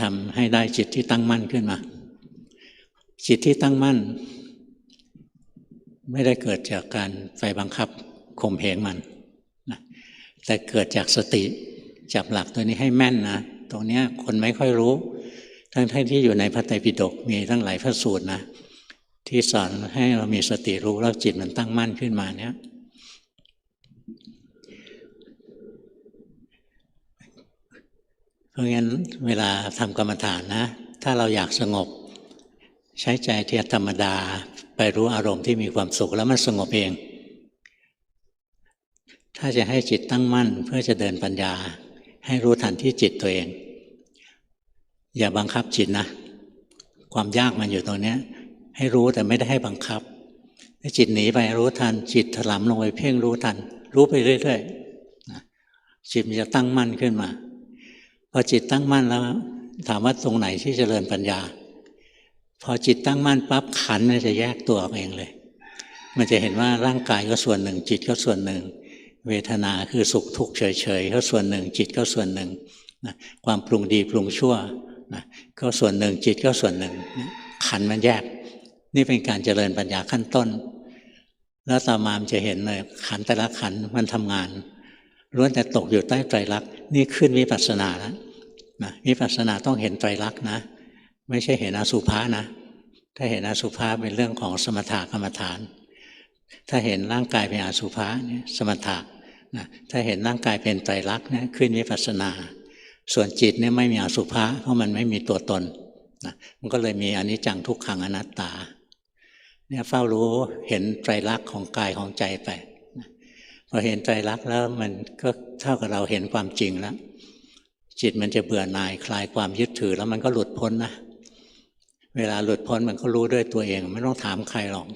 ทำให้ได้จิตที่ตั้งมั่นขึ้นมา จิตที่ตั้งมั่น ไม่ได้เกิดจากการไฟบังคับข่มเหงมันนะแต่เกิดจากสติจับหลักตัวนี้ให้แม่นนะตรงนี้คนไม่ค่อยรู้ ทั้งที่อยู่ในพระไตรปิฎกมีตั้งหลายพระสูตรนะ ที่สอนให้เรามีสติรู้แล้วจิตมันตั้งมั่นขึ้นมาเนี้ย เพราะงั้นเวลาทำกรรมฐานนะ ถ้าเราอยากสงบ ใช้ใจเทียธรรมดาไปรู้อารมณ์ที่มีความสุขแล้วมันสงบเอง ถ้าจะให้จิตตั้งมั่นเพื่อจะเดินปัญญา ให้รู้ทันที่จิตตัวเอง อย่าบังคับจิตนะ ความยากมันอยู่ตรงนี้ให้รู้แต่ไม่ได้ให้บังคับถ้าจิตหนีไปรู้ทัน จิตถลำลงไปเพ่งรู้ทัน รู้ไปเรื่อยๆจิตมันจะตั้งมั่นขึ้นมา อจิตตั้งมั่นแล้ว ถามว่าตรงไหนที่จเจริญปัญญา พอจิตตั้งมั่นปั๊บขันมันจะแยกตัวออกเองเลย มันจะเห็นว่าร่างกายก็ส่วนหนึ่ง จิตก็ส่วนหนึ่ง เวทนาคือสุขทุกข์เฉยๆก็ส่วนหนึ่ง จิตก็ส่วนหนึ่งนะความปรุงดีปรุงชั่วนะก็ส่วนหนึ่งจิตก็ส่วนหนึ่ง ขันมันแยก นี่เป็นการเจริญปัญญาขั้นต้น แล้วต่อมามจะเห็นเลยขันแต่ละขันมันทำงานล้วนแต่ตกอยู่ใต้ไตรลักษณ์นี่ขึ้นวิปัสสนาแล้ว นะวิปัสสนาต้องเห็นไตรลักษณ์นะ ไม่ใช่เห็นอสุภะนะ ถ้าเห็นอสุภะเป็นเรื่องของสมถะกรรมฐาน ถ้าเห็นร่างกายเป็นอสุภะเนี่ยสมถะนะถ้าเห็นร่างกายเป็นไตรลักษณ์เนี่ยขึ้นวิปัสสนา ส่วนจิตเนี่ยไม่มีอสุภะเพราะมันไม่มีตัวตนนะมันก็เลยมีอนิจจังทุกขังอนัตตาเนี่ยเฝ้ารู้เห็นไตรลักษณ์ของกายของใจไปพอเห็นไตรลักษณ์แล้วมันก็เท่ากับเราเห็นความจริงแล้ว จิตมันจะเบื่อหน่ายคลายความยึดถือแล้วมันก็หลุดพ้นนะ เวลาหลุดพ้นมันก็รู้ด้วยตัวเอง ไม่ต้องถามใครหรอก